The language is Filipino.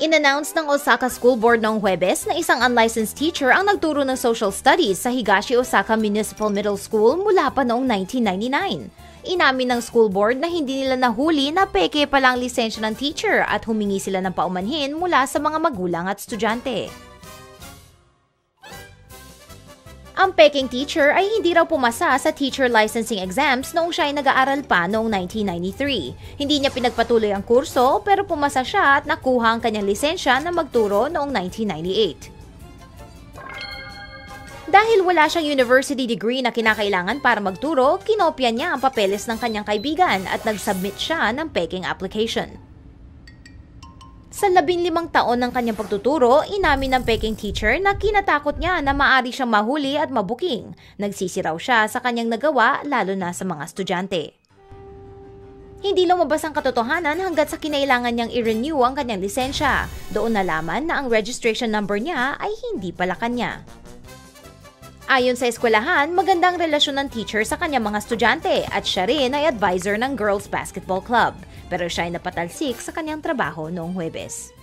Inannounce ng Osaka School Board noong Huwebes na isang unlicensed teacher ang nagturo ng social studies sa Higashi Osaka Municipal Middle School mula pa noong 1999. Inamin ng school board na hindi nila nahuli na peke pa lang lisensya ng teacher at humingi sila ng paumanhin mula sa mga magulang at estudyante. Ang peking teacher ay hindi raw pumasa sa teacher licensing exams noong siya ay nag-aaral pa noong 1993. Hindi niya pinagpatuloy ang kurso pero pumasa siya at nakuha ang kanyang lisensya na magturo noong 1998. Dahil wala siyang university degree na kinakailangan para magturo, kinopya niya ang papeles ng kanyang kaibigan at nag-submit siya ng peking application. Sa labinlimang taon ng kanyang pagtuturo, inamin ng Peking teacher na kinatakot niya na maari siyang mahuli at mabuking. Nagsisiraw siya sa kanyang nagawa lalo na sa mga estudyante. Hindi lumabas ang katotohanan hanggat sa kinailangan niyang i-renew ang kanyang lisensya. Doon nalaman na ang registration number niya ay hindi pala kanya. Ayon sa eskwelahan, magandang relasyon ng teacher sa kanyang mga estudyante at siya rin ay advisor ng Girls Basketball Club. Pero siya ay napatalsik sa kanyang trabaho noong Huwebes.